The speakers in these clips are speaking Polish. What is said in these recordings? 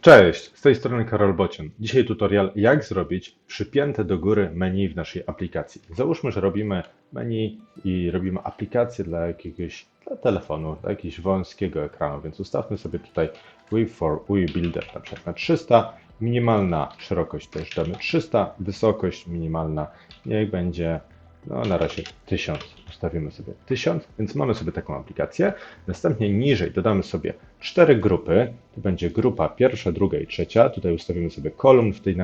Cześć, z tej strony Karol Bocian. Dzisiaj tutorial, jak zrobić przypięte do góry menu w naszej aplikacji. Załóżmy, że robimy menu i robimy aplikację dla jakiegoś dla telefonu, dla jakiegoś wąskiego ekranu, więc ustawmy sobie tutaj Width for UI Builder na przykład na 300, minimalna szerokość też damy 300, wysokość minimalna niech będzie no na razie 1000. Ustawimy sobie 1000, więc mamy sobie taką aplikację. Następnie niżej dodamy sobie cztery grupy. To będzie grupa pierwsza, druga i trzecia. Tutaj ustawimy sobie kolumn. W tych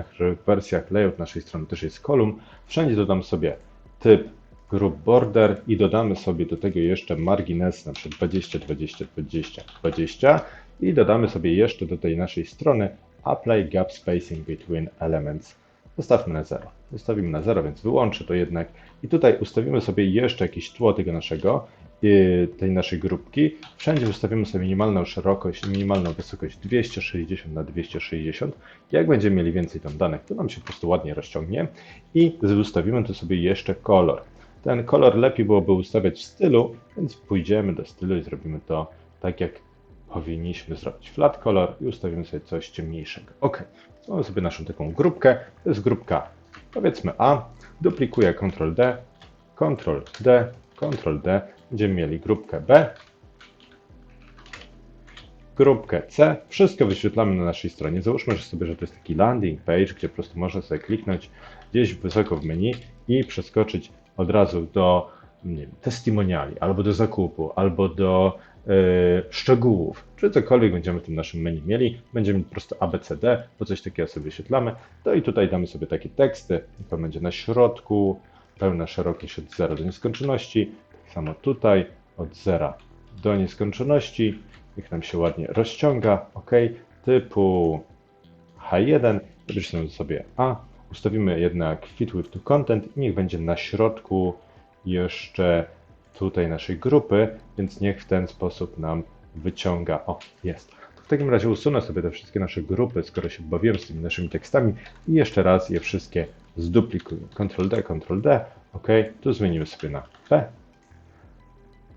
wersjach layout naszej strony też jest kolumn. Wszędzie dodam sobie typ group border i dodamy sobie do tego jeszcze margines na przykład 20, 20, 20, 20 i dodamy sobie jeszcze do tej naszej strony apply gap spacing between elements. Zostawmy na 0. Zostawimy na 0, więc wyłączę to jednak. I tutaj ustawimy sobie jeszcze jakieś tło tego naszego, yy, tej naszej grupki. Wszędzie ustawimy sobie minimalną szerokość minimalną wysokość 260 na 260. Jak będziemy mieli więcej tam danych, to nam się po prostu ładnie rozciągnie. I ustawimy tu sobie jeszcze kolor. Ten kolor lepiej byłoby ustawiać w stylu, więc pójdziemy do stylu i zrobimy to tak, jak powinniśmy zrobić. Flat color i ustawimy sobie coś ciemniejszego. Ok, mamy sobie naszą taką grupkę. To jest grupka, powiedzmy A. Duplikuję Ctrl D, Ctrl D, Ctrl D. Będziemy mieli grupkę B, grupkę C. Wszystko wyświetlamy na naszej stronie. Załóżmy że sobie, że to jest taki landing page, gdzie po prostu można sobie kliknąć gdzieś wysoko w menu i przeskoczyć od razu do nie wiem, testimoniali, albo do zakupu, albo do e, szczegółów, czy cokolwiek będziemy w tym naszym menu mieli. Będziemy po prostu ABCD, bo coś takiego sobie wyświetlamy. No i tutaj damy sobie takie teksty, to będzie na środku, pełna szerokość od 0 do nieskończoności. Tak samo tutaj od 0 do nieskończoności. Niech nam się ładnie rozciąga, ok, typu H1, napiszemy sobie A, ustawimy jednak fit with to content i niech będzie na środku jeszcze tutaj naszej grupy, więc niech w ten sposób nam wyciąga. O, jest. W takim razie usunę sobie te wszystkie nasze grupy, skoro się bawiłem z tymi naszymi tekstami i jeszcze raz je wszystkie zduplikuję. Ctrl D, Ctrl D, ok, tu zmienimy sobie na P,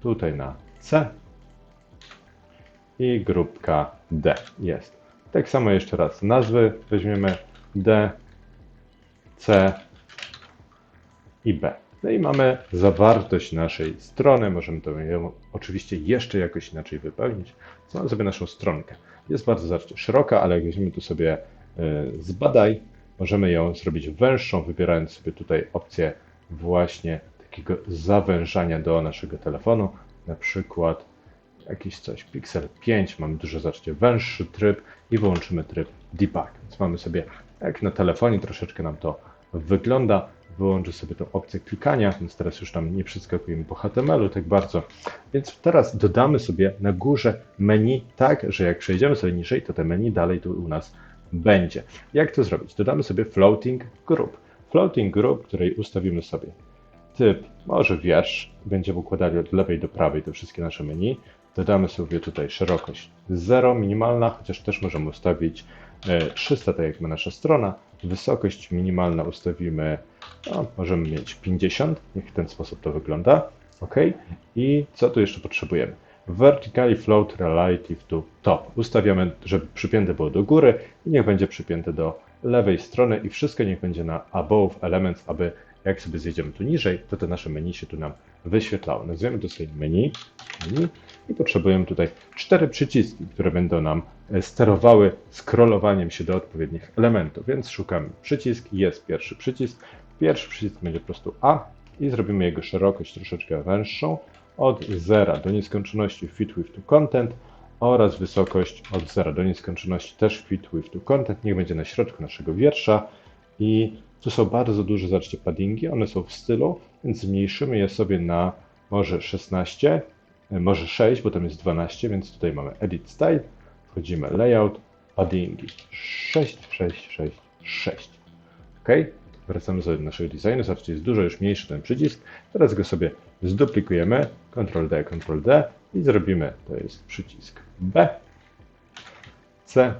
tutaj na C i grupka D jest. Tak samo jeszcze raz nazwy weźmiemy D, C i B. No i mamy zawartość naszej strony. Możemy to ją oczywiście jeszcze jakoś inaczej wypełnić. Mamy sobie naszą stronkę. Jest bardzo zobaczcie, szeroka, ale jak weźmiemy tu sobie y, zbadaj, możemy ją zrobić węższą, wybierając sobie tutaj opcję właśnie takiego zawężania do naszego telefonu. Na przykład jakiś coś, Pixel 5, mamy dużo, zobaczcie, węższy tryb i wyłączymy tryb debug. Więc mamy sobie, jak na telefonie troszeczkę nam to wygląda, wyłączę sobie tą opcję klikania, więc teraz już tam nie przeskakujemy po HTML-u tak bardzo. Więc teraz dodamy sobie na górze menu tak, że jak przejdziemy sobie niżej, to te menu dalej tu u nas będzie. Jak to zrobić? Dodamy sobie floating group. Floating group, której ustawimy sobie typ, może wiersz, będziemy układali od lewej do prawej te wszystkie nasze menu. Dodamy sobie tutaj szerokość 0 minimalna, chociaż też możemy ustawić e, 300, tak jak ma nasza strona. Wysokość minimalna ustawimy, no, możemy mieć 50, niech w ten sposób to wygląda. OK. I co tu jeszcze potrzebujemy? Vertically float relative to top. Ustawiamy, żeby przypięte było do góry i niech będzie przypięte do lewej strony i wszystko niech będzie na above elements, aby jak sobie zjedziemy tu niżej, to te nasze menu się tu nam wyświetlało. Nazwiemy to sobie menu, menu i potrzebujemy tutaj cztery przyciski, które będą nam e, sterowały scrollowaniem się do odpowiednich elementów, więc szukamy przycisk, jest pierwszy przycisk. Pierwszy przycisk będzie po prostu A i zrobimy jego szerokość troszeczkę węższą, od 0 do nieskończoności fit with to content oraz wysokość od 0 do nieskończoności też fit with to content, niech będzie na środku naszego wiersza. I tu są bardzo duże, zobaczcie, paddingi, one są w stylu, więc zmniejszymy je sobie na może 16, e, może 6, bo tam jest 12, więc tutaj mamy Edit Style, wchodzimy Layout, paddingi. 6, 6, 6, 6. OK? Wracamy sobie do naszego designu, zobaczcie, jest dużo już mniejszy ten przycisk. Teraz go sobie zduplikujemy, Ctrl D, Ctrl D i zrobimy, to jest przycisk B, C,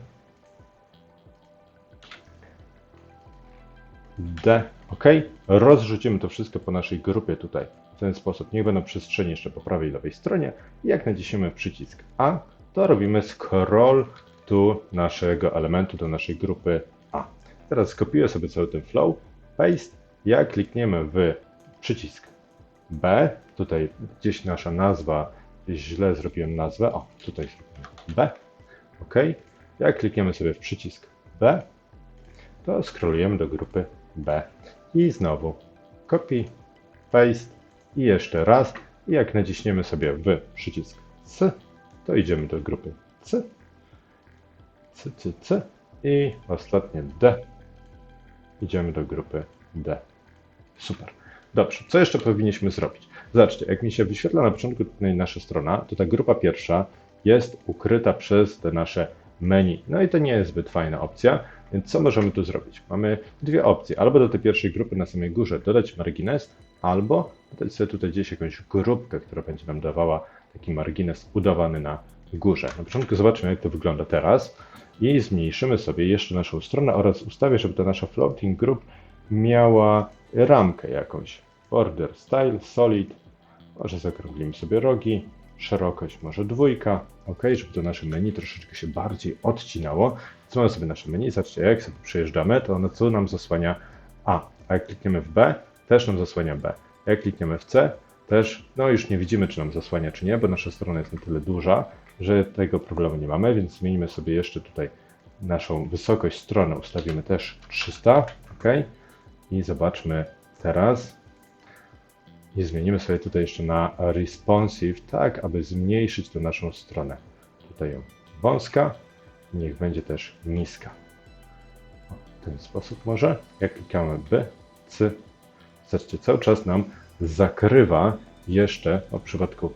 D, OK. Rozrzucimy to wszystko po naszej grupie tutaj w ten sposób. Niech będą przestrzenie jeszcze po prawej i lewej stronie. Jak naciśniemy przycisk A, to robimy scroll tu naszego elementu do naszej grupy A. Teraz skopiuję sobie cały ten flow, paste. Jak klikniemy w przycisk B, tutaj gdzieś nasza nazwa, źle zrobiłem nazwę, o tutaj zrobiłem B, ok. Jak klikniemy sobie w przycisk B, to scrollujemy do grupy B i znowu copy, paste i jeszcze raz. I jak naciśniemy sobie w przycisk C, to idziemy do grupy C, C, C, C i ostatnie D. Idziemy do grupy D. Super. Dobrze, co jeszcze powinniśmy zrobić? Zobaczcie, jak mi się wyświetla na początku tutaj nasza strona, to ta grupa pierwsza jest ukryta przez te nasze menu. No i to nie jest zbyt fajna opcja, więc co możemy tu zrobić? Mamy dwie opcje. Albo do tej pierwszej grupy na samej górze dodać margines, albo dodać sobie tutaj gdzieś jakąś grupkę, która będzie nam dawała taki margines udawany na górze. Na początku zobaczmy, jak to wygląda teraz i zmniejszymy sobie jeszcze naszą stronę oraz ustawię, żeby ta nasza floating group miała ramkę jakąś. Border style, solid, może zaokrąglimy sobie rogi, szerokość może dwójka, ok, żeby to nasze menu troszeczkę się bardziej odcinało. Co mamy sobie nasze menu? Zobaczcie, jak sobie przejeżdżamy, to ono co nam zasłania A, a jak klikniemy w B, też nam zasłania B. Jak klikniemy w C, też, no już nie widzimy, czy nam zasłania, czy nie, bo nasza strona jest na tyle duża, że tego problemu nie mamy, więc zmienimy sobie jeszcze tutaj naszą wysokość strony, ustawimy też 300, ok, i zobaczmy teraz, i zmienimy sobie tutaj jeszcze na responsive, tak aby zmniejszyć tę naszą stronę. Tutaj ją wąska, niech będzie też niska. W ten sposób może. Jak klikamy B, C, zobaczcie, cały czas nam zakrywa jeszcze, w przypadku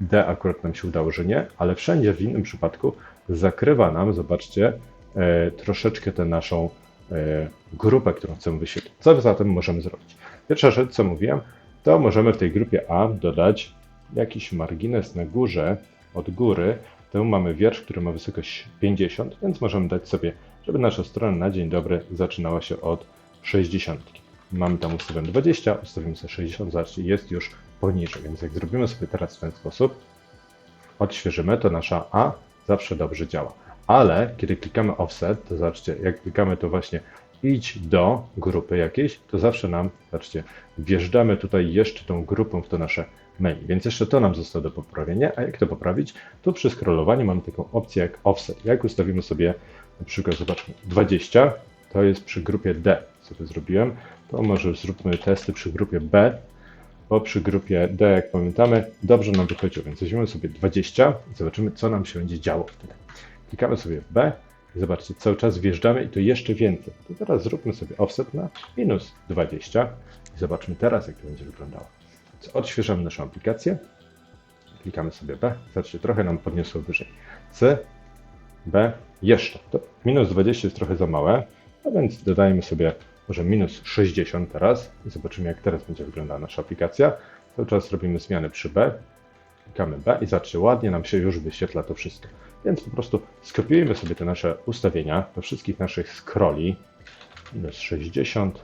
D akurat nam się udało, że nie, ale wszędzie w innym przypadku zakrywa nam, zobaczcie, e, troszeczkę tę naszą e, grupę, którą chcemy wyświetlić. Co zatem możemy zrobić? Pierwsza rzecz, co mówiłem, to możemy w tej grupie A dodać jakiś margines na górze, od góry. Tu mamy wiersz, który ma wysokość 50, więc możemy dać sobie, żeby nasza strona na dzień dobry zaczynała się od 60. Mamy tam ustawione 20, ustawimy sobie 60, zobaczcie, jest już poniżej, więc jak zrobimy sobie teraz w ten sposób, odświeżymy, to nasza A zawsze dobrze działa. Ale kiedy klikamy offset, to zobaczcie, jak klikamy to właśnie idź do grupy jakiejś, to zawsze nam, zobaczcie, wjeżdżamy tutaj jeszcze tą grupą w to nasze menu, więc jeszcze to nam zostało do poprawienia, a jak to poprawić? Tu przy scrollowaniu mamy taką opcję jak offset. Jak ustawimy sobie na przykład, zobaczmy, 20, to jest przy grupie D, sobie zrobiłem, to może zróbmy testy przy grupie B, bo przy grupie D, jak pamiętamy, dobrze nam wychodziło, więc weźmiemy sobie 20 i zobaczymy, co nam się będzie działo wtedy. Klikamy sobie w B i zobaczcie, cały czas wjeżdżamy i to jeszcze więcej. To teraz zróbmy sobie offset na minus 20 i zobaczmy teraz, jak to będzie wyglądało. Więc odświeżamy naszą aplikację, klikamy sobie B, zobaczcie, trochę nam podniosło wyżej. C, B, jeszcze. To minus 20 jest trochę za małe, a więc dodajmy sobie może minus 60 teraz i zobaczymy, jak teraz będzie wyglądała nasza aplikacja. Cały czas robimy zmiany przy B, klikamy B i zobaczcie, ładnie nam się już wyświetla to wszystko. Więc po prostu skopiujemy sobie te nasze ustawienia do wszystkich naszych scrolli. Minus 60,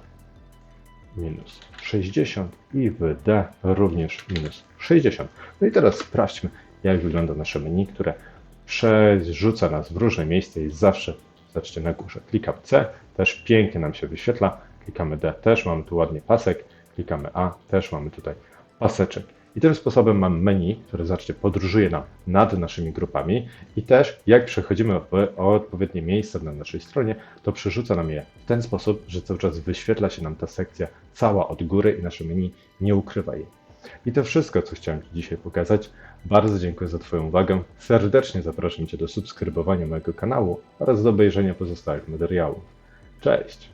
minus 60 i w D również minus 60. No i teraz sprawdźmy, jak wygląda nasze menu, które przerzuca nas w różne miejsca i zawsze, zobaczcie, na górze. Klikam C, też pięknie nam się wyświetla. Klikamy D, też mamy tu ładnie pasek. Klikamy A, też mamy tutaj paseczek. I tym sposobem mam menu, które zobaczcie, podróżuje nam nad naszymi grupami i też jak przechodzimy w odpowiednie miejsca na naszej stronie, to przerzuca nam je w ten sposób, że cały czas wyświetla się nam ta sekcja cała od góry i nasze menu nie ukrywa jej. I to wszystko, co chciałem Ci dzisiaj pokazać. Bardzo dziękuję za Twoją uwagę. Serdecznie zapraszam Cię do subskrybowania mojego kanału oraz do obejrzenia pozostałych materiałów. Cześć!